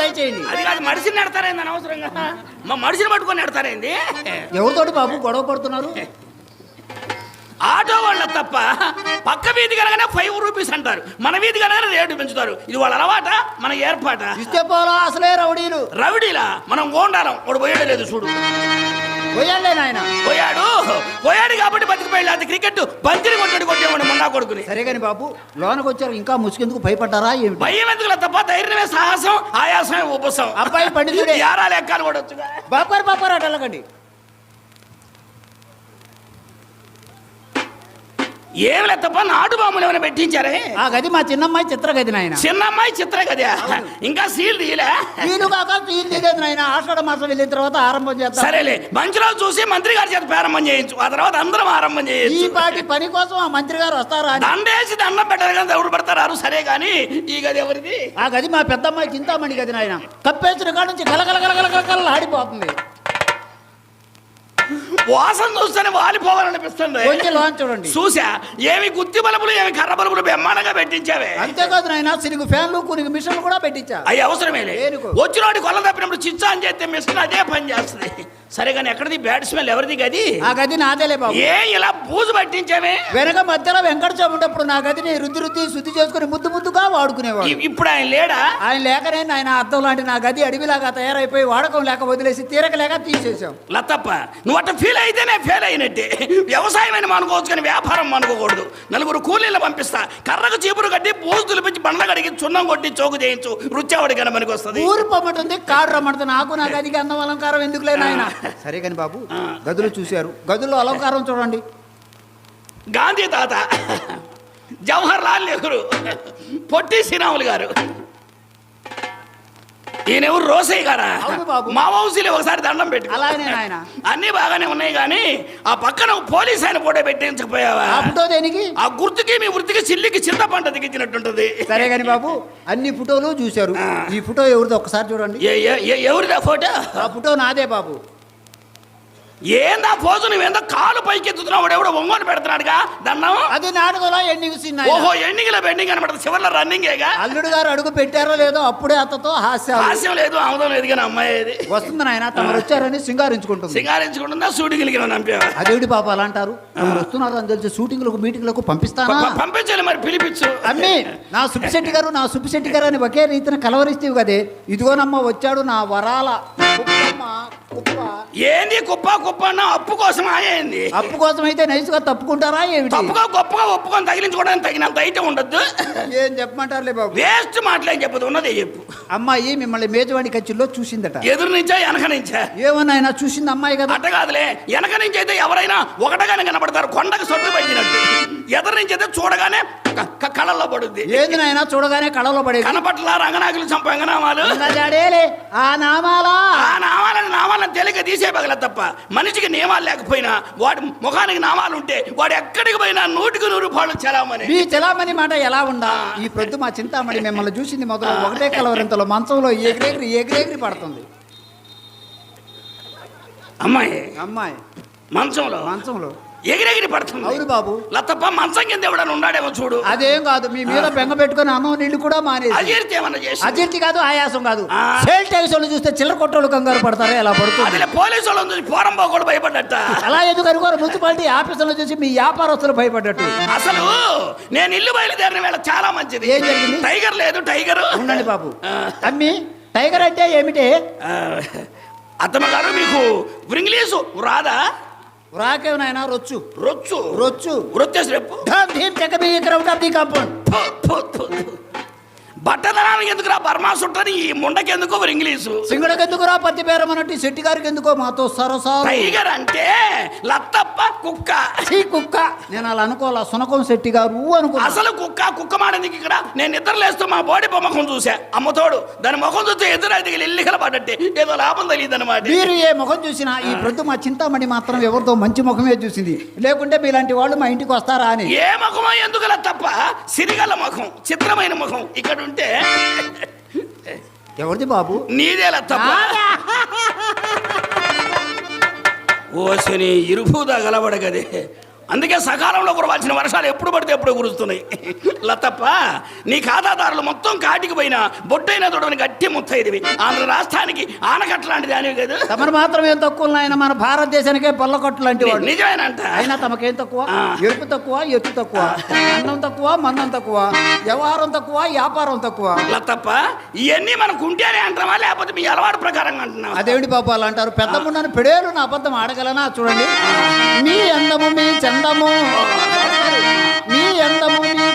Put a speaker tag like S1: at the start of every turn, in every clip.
S1: దయచేయండి.
S2: అది కాదు మనిషిని నెడతారేంది అనవసరంగా? మా మనిషిని పట్టుకొని నెడతారేంది?
S1: ఎవరితోటి బాబు గొడవ పడుతున్నారు?
S2: ఆటో వాళ్ళ తప్ప పక్క వీధి కనగానే ఫైవ్ రూపీస్ అంటారు. మన వీధి కనగానే రేటు పెంచుతారు. ఇది వాళ్ళ అలవాట? మన ఏర్పాట?
S1: ఇస్తే అసలే రౌడీలు.
S2: రవిడీలా మనం గోండాలం. వాడు పోయాడు లేదు చూడు.
S1: పోయాలే నాయన.
S2: పోయాడు? పోయాడు కాబట్టి బతికిపోయాడు. అది క్రికెట్. బంతిని కొట్టాడు కొట్టేవాడు మొన్న కొడుకుని.
S1: సరే కానీ బాబు లోనకు వచ్చారు ఇంకా ముసుకెందుకు భయపడ్డారా ఏమిటి?
S2: భయం ఎందుకు తప్ప ధైర్యమే సాహసం ఆయాసమే ఉపసం
S1: అబ్బాయి పండితుడే.
S2: యారా లెక్కలు కూడా వచ్చుగా.
S1: బాపారు బాపారు అటు వెళ్ళకండి
S2: ఏం లేదు తప్ప నాటు బాంబులు ఏమైనా పెట్టించారే?
S1: ఆ గది మా చిన్నమ్మాయి చిత్ర గది నాయన.
S2: చిన్న అమ్మాయి చిత్ర కదా ఇంకా సీల్ తీయలే?
S1: వీలు కాక తీరు తీయలేదు నాయన. ఆషాఢ మాసం వెళ్ళిన తర్వాత ఆరంభం చేద్దాం.
S2: సరేలే. మంచిలో చూసి మంత్రి గారి చేత ప్రారంభం చేయొచ్చు ఆ తర్వాత అందరం ఆరంభం
S1: ఈ
S2: చేయొచ్చు
S1: పాటి పని కోసం ఆ మంత్రి గారు వస్తారా
S2: దండేసి దండం పెట్టారు కానీ ఎవరు పెడతారు? సరే కానీ ఈ గది ఎవరిది?
S1: ఆ గది మా పెద్దమ్మాయి చింతామణి గది నాయన. కప్పేసిన కాడ నుంచి కలకల కలకల కలకల ఆడిపోతుంది.
S2: వాసన చూస్తేనే వాలిపోవాలనిపిస్తుంది.
S1: కొంచెం లోన్ చూడండి.
S2: చూసా? ఏమి గుత్తి బలుపులు ఏమి కర్ర బలుపులు బ్రహ్మాండంగా పెట్టించావే.
S1: అంతేకాదు నాయన సిరుగు ఫ్యాన్లు కొన్ని మిషన్లు కూడా పెట్టించా.
S2: అవి అవసరమేలే
S1: దేనికో?
S2: వచ్చినోడి కొల్ల తప్పినప్పుడు చిచ్చా అని చేస్తే మిషన్ అదే పని చేస్తుంది. సరే కానీ ఎక్కడిది? బ్యాడ్ స్మెల్ ఎవరిది గది?
S1: ఆ గది నాదేలే బాబు.
S2: ఏ ఇలా పూజు పట్టించావే?
S1: వెనక మధ్యలో వెంకటస్వామి ఉన్నప్పుడు నా గదిని రుద్ది రుద్ది శుద్ధి చేసుకుని ముద్దు ముద్దుగా వాడుకునేవాడు.
S2: ఇప్పుడు ఆయన లేడా?
S1: ఆయన లేకనే ఆయన అద్దం లాంటి నా గది అడవిలాగా తయారైపోయి వాడకం లేక వదిలేసి తీరక లేక తీసేసాం
S2: లతప్ప నువ్వు అట్ట ఫీల్ అయితేనే ఫెయిల్ అయినట్టే. వ్యవసాయం అని అనుకోవచ్చు కానీ వ్యాపారం అనుకోకూడదు నలుగురు కూలీలు పంపిస్తా. కర్రకు చీపురు కట్టి పూజ తులిపించి బండ్ల కడిగి చున్నం కొట్టి చోకు చేయించు. రుచావడి కన మనకి వస్తుంది
S1: ఊరు పొమ్మటుంది కాడు రమ్మంటుంది. నాకు నా గదికి అందం అలంకారం ఎందుకులే నాయన? సరే కానీ బాబు గదులు చూశారు. గదుల్లో అలంకారం చూడండి.
S2: గాంధీ తాత జవహర్ లాల్ నెహ్రూ పొట్టి శ్రీరాములు గారు. ఈయన ఎవరు రోసయ్య గారా. మా వంశీలు ఒకసారి దండం పెట్టి. అన్ని బాగానే ఉన్నాయి కానీ ఆ పక్కన పోలీస్ ఆయన ఫోటో పెట్టించకపోయావా?
S1: దేనికి?
S2: ఆ గుర్తుకి మీ వృత్తికి చిల్లికి చింతపంట దిగించినట్టుంటది.
S1: సరే కానీ బాబు అన్ని ఫోటోలు చూశారు. ఈ ఫోటో ఎవరిదో ఒకసారి చూడండి.
S2: ఎవరిదా ఫోటో?
S1: ఆ ఫోటో నాదే బాబు.
S2: ఏందా పోజు? నువ్వేందో కాలు పైకి ఎత్తుతున్నావు. వాడు ఎవడో ఒంగోలు పెడుతున్నాడుగా. దండం
S1: అది నాటకంలో ఎండింగ్ సీన్.
S2: ఓహో ఎండింగ్లో బెండింగ్ కనబడుతుంది చివరిలో రన్నింగేగా
S1: అల్లుడు గారు అడుగు పెట్టారో లేదో అప్పుడే అత్తతో హాస్యాలు
S2: హాస్యం లేదు ఆముదం లేదు కానీ అమ్మాయి
S1: వస్తుంది నాయన తమరు వచ్చారని సింగారించుకుంటుంది.
S2: సింగారించుకుంటుందా? గిలిగిన నంపేవా
S1: అదేవిడి పాప అలా అంటారు? తమరు వస్తున్నారు అని తెలిసి షూటింగ్లకు మీటింగ్లకు పంపిస్తానా?
S2: పంపించాలి మరి పిలిపించు.
S1: అమ్మి నా సుబ్బిశెట్టి గారు నా సుబ్బిశెట్టి గారు అని ఒకే రీతిన కలవరిస్తేవి కదే. ఇదిగోనమ్మ వచ్చాడు నా వరాల.
S2: ఏంది కుప్ప. కుప్ప అన్న అప్పు కోసం ఆయింది
S1: అప్పు కోసం అయితే నైస్గా తప్పుకుంటారా ఏమిటి?
S2: తప్పుగా గొప్పగా ఒప్పుకొని తగిలించుకోవడానికి తగినంత అయితే ఉండొద్దు.
S1: ఏం చెప్పమంటారులే బాబు?
S2: వేస్ట్ మాటలేం చెప్పదు ఉన్నదే చెప్పు.
S1: అమ్మాయి మిమ్మల్ని మేజవాణి కచ్చిలో చూసిందట.
S2: ఎదురు నుంచా వెనక నుంచా?
S1: ఏమన్నా ఆయన చూసింది అమ్మాయి కదా?
S2: అట్ట కాదులే. వెనక నుంచి అయితే ఎవరైనా ఒకటగానే కనపడతారు కొండకు సొట్టు పట్టినట్టు. ఎదురు నుంచి అయితే చూడగానే క- క- కళ్ళల్లో పడుద్ది.
S1: ఏంది నాయన చూడగానే కళలో పడేది?
S2: కనపట్ల రంగనాకులు చంపంగనామాలు.
S1: ఆ నామాలా?
S2: ఆ తెలియక తీసే పగల తప్ప మనిషికి నియమాలు లేకపోయినా వాడి ముఖానికి నామాలు ఉంటే వాడు ఎక్కడికి పోయినా నూటికి నూరు పాళ్ళు చలామని
S1: మీ చలామణి మాట ఎలా ఉందా? ఈ ప్రొద్దు మా చింతామణి మిమ్మల్ని చూసింది మొదలు ఒకటే కలవరింతలో మంచంలో ఎగిరెగిరి ఎగిరెగిరి పడుతుంది.
S2: అమ్మాయి
S1: అమ్మాయి.
S2: మంచంలో?
S1: మంచంలో.
S2: ఎగిరెగిరి పడుతుంది.
S1: అవును బాబు.
S2: లతప్ప మంచం కింద ఎవడన్నా ఉన్నాడేమో చూడు.
S1: అదేం కాదు మీ మీద బెంగ పెట్టుకుని అన్నం నీళ్ళు కూడా మానేది
S2: అజీర్తి ఏమన్నా చేసి.
S1: అజీర్తి కాదు ఆయాసం కాదు. సేల్ ట్యాక్స్ వాళ్ళు చూస్తే చిల్లర కొట్టోళ్ళు కంగారు పడతారే అలా పడుతుంది.
S2: పోలీసు వాళ్ళని చూసి పోరం పోకూడదు భయపడ్డట
S1: అలా ఎందుకు అనుకోరు? మున్సిపాలిటీ ఆఫీసులో చూసి మీ వ్యాపారస్తులు భయపడ్డట్టు.
S2: అసలు నేను ఇల్లు బయలుదేరిన వేళ చాలా మంచిది.
S1: ఏం జరిగింది?
S2: టైగర్ లేదు టైగర్.
S1: ఉండండి బాబు. అమ్మి టైగర్ అంటే ఏమిటి?
S2: అత్తమ్మ గారు మీకు ఇంగ్లీషు రాదా?
S1: రాకేవ్ నాయన రొచ్చు.
S2: రొచ్చు?
S1: రొచ్చు.
S2: వృత్తేసి రేపు.
S1: చెక్క మీ కాంపౌండ్.
S2: బట్టదనానికి ఎందుకురా బర్మా సుట్టని ఈ ముండకి ఎందుకో ఇంగ్లీషు?
S1: సింగడకి ఎందుకురా పత్తి పేరం అన్నట్టు శెట్టి గారికి ఎందుకో మాతో సరసాలు?
S2: టైగర్ అంటే లత్తప్ప కుక్క.
S1: చీ కుక్క. నేను అలా అనుకోవాలా? సునకం శెట్టి గారు అనుకున్నా.
S2: అసలు కుక్క కుక్క మాడింది ఇక్కడ? నేను నిద్ర లేస్తూ మా బాడీ ముఖం చూసా అమ్మతోడు దాని ముఖం చూస్తే ఎదురు అది ఎల్లికల పడ్డట్టే ఏదో లాభం తెలియదు అనమాట
S1: మీరు ఏ ముఖం చూసినా ఈ ప్రొద్దు మా చింతామణి మాత్రం ఎవరితో మంచి ముఖమే చూసింది. లేకుంటే మీలాంటి వాళ్ళు మా ఇంటికి వస్తారా అని.
S2: ఏ ముఖమో ఎందుకలా తప్ప సిరిగల ముఖం చిత్రమైన ముఖం ఇక్కడ ఉంటే
S1: ఎవరిది బాబు?
S2: నీదేలా తప్ప. ఓసని ఇరుపుదా గలబడగదే అందుకే సకాలంలో కురవాల్సిన వర్షాలు ఎప్పుడు పడితే ఎప్పుడు కురుస్తున్నాయి. లతప్ప నీ ఖాతాదారులు మొత్తం కాటికి పోయిన బొట్టైన తొడవని గట్టి ముత్తైదివి. ఆంధ్ర రాష్ట్రానికి ఆనకట్ట లాంటిది అనేవి కదా.
S1: తమరు మాత్రం ఏం తక్కువ ఆయన మన భారతదేశానికే పొల్లకొట్టు లాంటి వాడు.
S2: నిజమేనంట.
S1: అయినా తమకేం తక్కువ. ఎరుపు తక్కువ ఎత్తు తక్కువ? అన్నం తక్కువ మందం తక్కువ? వ్యవహారం తక్కువ వ్యాపారం తక్కువ?
S2: లతప్ప ఇవన్నీ మనకు ఉంటేనే అంటామా లేకపోతే మీ అలవాటు ప్రకారంగా అంటున్నావా?
S1: అదేమిటి అలా అంటారు? పెద్ద మున్నను పెడేరు నా అబద్ధం ఆడగలనా? చూడండి. మీ అందము మీ అందము. మీ అందము నీ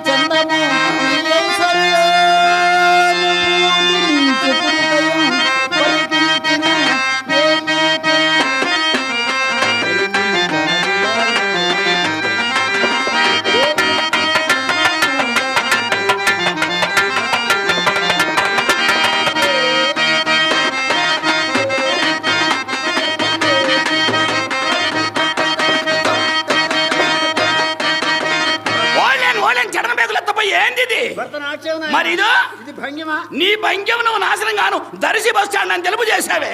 S2: నీ భంగ్యం నువ్వు నాశనం కాను. దర్శి బస్ స్టాండ్ అని తెలుపు చేశావే.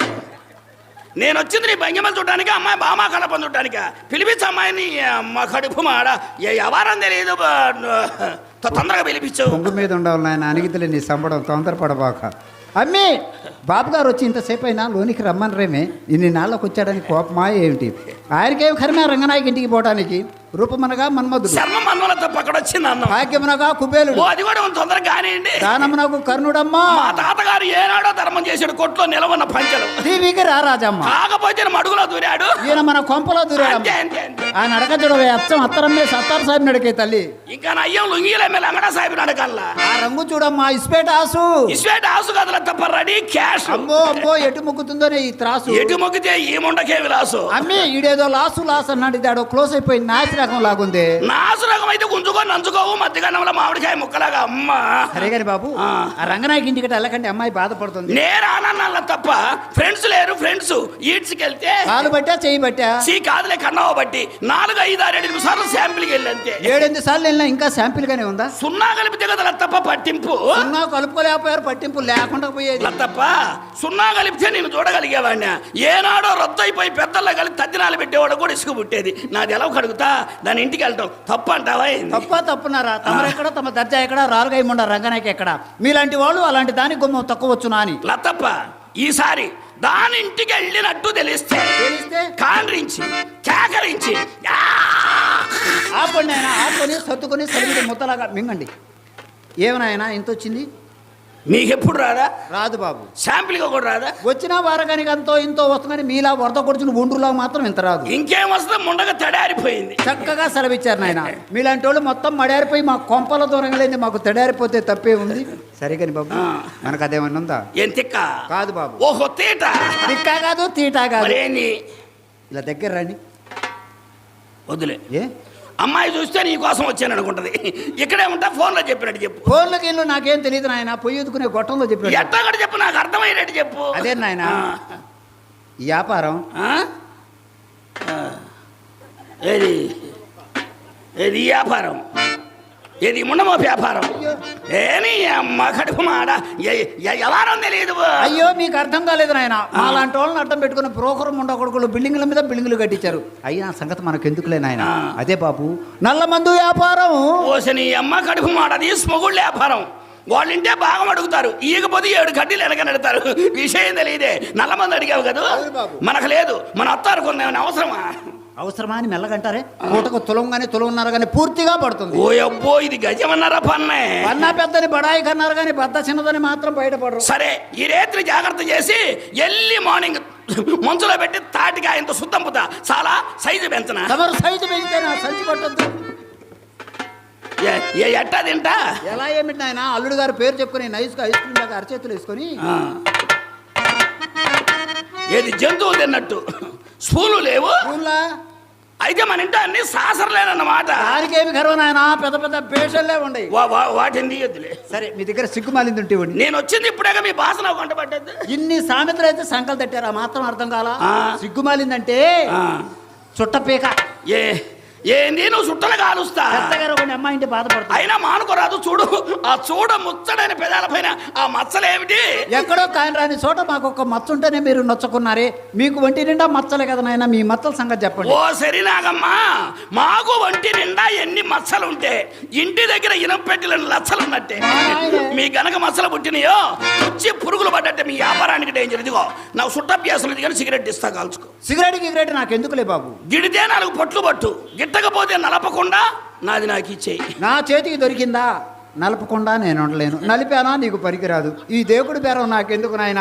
S2: నేను వచ్చింది నీ భంగిమలు చూడడానికి అమ్మాయి బామా కళపం చూడడానికి పిలిపించు అమ్మాయిని మా కడుపు మాడ. ఏ వ్యవహారం తెలియదు తొందరగా పిలిపించు.
S1: పొంగు మీద ఉండాలి నాయన అనిగితలే నీ సంబడం తొందరపడబాక. అమ్మి బాబు గారు వచ్చి ఇంతసేపు అయినా లోనికి రమ్మని రేమే ఇన్ని నాళ్ళకి వచ్చాడని కోపమా ఏమిటి ఆయనకేం కరిమే రంగనాయకి ఇంటికి పోవడానికి రూపమనగా మన్మధుడు
S2: శర్మ మన్మల తప్ప అక్కడ వచ్చింది అన్నం
S1: భాగ్యమునగా కుబేలుడు
S2: ఓ అది కూడా కొంచెం తొందరగా కానివ్వండి.
S1: దానమునకు కర్ణుడమ్మా.
S2: మా తాతగారు ఏనాడో ధర్మం చేసాడు కొట్లో నిలవన్న పంచలు.
S1: దీవికి రారాజమ్మ
S2: కాకపోతే ఈయన మడుగులో దూరాడు.
S1: ఈయన మన కొంపలో
S2: అంతే
S1: దూరాడమ్మ
S2: అంతే అంతే.
S1: ఆ నడక చూడవే అచ్చం అత్తరమ్మే సత్తారు సాహెబ్ నడికే తల్లి.
S2: ఇంకా నయ్యం లుంగిలే మీద అంగడా సాహిబ్ నడకల్లా
S1: ఆ రంగు చూడమ్మా ఇస్పేట ఆసు.
S2: ఇస్వేట్ ఆసు కదల తప్ప రెడీ క్యాష్.
S1: అమ్మో అమ్మో ఎటు ముగ్గుతుందోనే ఈ త్రాసు?
S2: ఎటు మొక్కితే ఈ ముండకే విలాసు
S1: అమ్మి ఈడేదో లాసు లాస్ అన్నాడు ఇదాడో క్లోజ్ అయిపోయి నాసి రకం లాగుంది.
S2: నాసు రకం అయితే గుంజుకొని నంచుకోవు మధ్యగన్నంలో మామిడికాయ ముక్కలాగా అమ్మ.
S1: సరే గాని బాబు
S2: ఆ.
S1: రంగనాయకి ఇంటికి వెళ్ళకండి అమ్మాయి బాధపడుతుంది.
S2: నేరానల్ల తప్ప ఫ్రెండ్స్ లేరు ఫ్రెండ్స్ ఈడ్స్కి వెళ్తే
S1: కాలు బట్టా చేయి బట్టా
S2: సీ కాదులే కన్నావ బట్టి నాలుగు ఐదు ఆరు ఏడు నిమిషాలు శాంపిల్కి వెళ్ళి అంతే
S1: ఏడెనిమిది సార్లు వెళ్ళినా ఇంకా శాంపిల్ గానే ఉందా?
S2: సున్నా కలిపితే కదా తప్ప పట్టింపు.
S1: సున్నా కలుపుకోలేకపోయారు పట్టింపు లేకుండా పోయేది.
S2: తప్ప సున్నా కలిపితే నేను చూడగలిగేవాడిని. ఏనాడో రద్దు అయిపోయి పెద్దల్లో కలిపి తద్దినాలు పెట్టేవాడు కూడా ఇసుక పుట్టేది. నాది ఎలా కడుగుతా? దాని ఇంటికి వెళ్ళటం తప్పు అంటావా?
S1: తప్ప తప్పున్నారా? తమరెక్కడ తమ దర్జా ఎక్కడ? రారుగా ఇమ్మండ రంగనాయకి ఎక్కడ? మీలాంటి వాళ్ళు అలాంటి దాని గుమ్మం తక్కువచ్చునా అని
S2: లతప్ప ఈసారి దాని ఇంటికి వెళ్ళినట్టు తెలిస్తే
S1: తెలిస్తే?
S2: కాండ్రించి కేకరించి!
S1: ఆపండి ఆయన ఆపుకొని సర్దుకొని సరిగిడి ముద్దలాగా మింగండి. ఏమనాయనా ఇంత వచ్చింది?
S2: నీకెప్పుడు రాదా?
S1: రాదు బాబు.
S2: శాంపిల్గా కూడా రాదా?
S1: వచ్చినా వారగానికి అంతో ఇంతో వస్తుందని మీలా వరద కొడుచుని ఒండ్రులా మాత్రం ఇంత రాదు.
S2: ఇంకేం వస్తే ముండగా తడారిపోయింది.
S1: చక్కగా సెలవిచ్చారు నాయన. మీలాంటి వాళ్ళు మొత్తం మడారిపోయి మా కొంపల దూరంగా లేని మాకు తడారిపోతే తప్పే ఉంది. సరే కాని బాబు. మనకు అదేమన్నా ఉందా?
S2: ఏం తిక్క?
S1: కాదు బాబు.
S2: ఓహో తీట?
S1: తిక్కా కాదు తీటా కాదు. ఇలా దగ్గర రండి.
S2: వద్దులే.
S1: ఏ?
S2: అమ్మాయి చూస్తే నీ కోసం వచ్చాను అనుకుంటది. ఇక్కడే ఉంటా ఫోన్లో చెప్పినట్టు చెప్పు.
S1: ఫోన్లకి ఇల్లు నాకేం తెలియదు నాయన పొయ్యి ఎదుకునే గొట్టంలో చెప్పాడు
S2: ఎట్టా కూడా చెప్పు నాకు అర్థమయ్యేటట్టు చెప్పు.
S1: అదే నాయన వ్యాపారం.
S2: ఏది? ఏది వ్యాపారం? ఏది ముండమో వ్యాపారం? ఏని అమ్మ కడుపు మాడ ఎవరం తెలియదు
S1: అయ్యో మీకు అర్థం కాలేదు నాయన. మా లాంటి వాళ్ళని అడ్డం పెట్టుకుని బ్రోకర్ ముండ కొడుకులు బిల్డింగ్ల మీద బిల్డింగ్లు కట్టించారు. అయినా సంగతి మనకు ఎందుకులే నాయన. అదే బాబు. నల్ల మందు వ్యాపారం.
S2: ఓసని అమ్మ కడుపు మాడది స్మగుళ్ళ వ్యాపారం. వాళ్ళింటే బాగా అడుగుతారు. ఈగపోతే ఏడు కడ్డీలు వెనక నెడతారు విషయం తెలియదే. నల్ల మంది అడిగావు కదా. మనకు లేదు. మన అత్తారు కొందేమైనా అవసరమా?
S1: అవసరమా అని మెల్లగంటారే? పూటకు తులంగానే తులంన్నారు కానీ పూర్తిగా పడుతుంది.
S2: ఓ అబ్బో ఇది గజమన్నారా పన్నే?
S1: పన్నా పెద్దని బడాయి కన్నారు కానీ బద్ద చిన్నదని మాత్రం బయటపడరు.
S2: సరే ఈ రేత్రి జాగ్రత్త చేసి ఎల్లి మార్నింగ్ మంచులో పెట్టి తాటికాయంత శుద్ధంపుతా చాలా సైజు పెంచనా?
S1: తమరు సైజు పెంచితే నా సంచి పట్టద్దు?
S2: ఎట్టా తింటా?
S1: ఎలా ఏమిటి నాయన? అల్లుడు గారు పేరు చెప్పుకుని నైస్గా ఐస్ క్రీమ్ దాకా అరచేతులు వేసుకొని.
S2: ఏది జంతువు తిన్నట్టు? స్పూను లేవు? అయితే మన ఇంట అన్ని సాసరలేనన్నమాట.
S1: దానికేమి గర్వం నాయన? పెద్ద పెద్ద పేషల్లే ఉండయి
S2: వా- వా- వాటిని తీయొద్దులే.
S1: సరే మీ దగ్గర సిగ్గుమాలింది ఉంటే ఇవ్వండి.
S2: నేను వచ్చింది ఇప్పుడేగా మీ భాష నాకు వంట పడ్డది.
S1: ఇన్ని సామెతలు అయితే సంకలు తట్టారు ఆ మాత్రం అర్థం కాలా. సిగ్గుమాలిందంటే. చుట్టపీక
S2: ఏ? ఏంది? నువ్వు చుట్టలు కాలుస్తా.
S1: పెద్దగారు కొన్ని అమ్మాయి ఇంటి బాధపడుతుంది
S2: అయినా మానుకోరాదు చూడు. ఆ చూడ ముచ్చడైన పెదాల పైన ఆ మచ్చలేమిటి
S1: ఎక్కడో కాయన రాని చోట మాకు ఒక మచ్చ ఉంటేనే మీరు నొచ్చుకున్నారే. మీకు ఒంటి నిండా మచ్చలే కదా నాయన మీ మచ్చల సంగతి చెప్పండి.
S2: ఓ సరినాగమ్మా మాకు వంటి నిండా ఎన్ని మచ్చలు ఉంటే ఇంటి దగ్గర ఇనపెట్టిన లచ్చలు ఉన్నట్టే మీ గనక మచ్చలు పుట్టినాయో వచ్చి పురుగులు పడ్డట్టే మీ వ్యాపారానికి డేంజర్ ఇదిగో నాకు సుట్టభ్యాసం ఇది కానీ సిగరెట్ ఇస్తా కాల్చుకో.
S1: సిగరెట్ గిగరెట్ నాకు ఎందుకులే బాబు?
S2: గిడితే నాలుగు పొట్లు పట్టు. ఎత్తకపోతే నలపకుండా నాది నాకు ఇచ్చేయి
S1: నా చేతికి దొరికిందా? నలపకుండా నేను ఉండలేను. నలిపానా? నీకు పనికిరాదు. ఈ దేవుడి బేరం నాకెందుకు నాయన?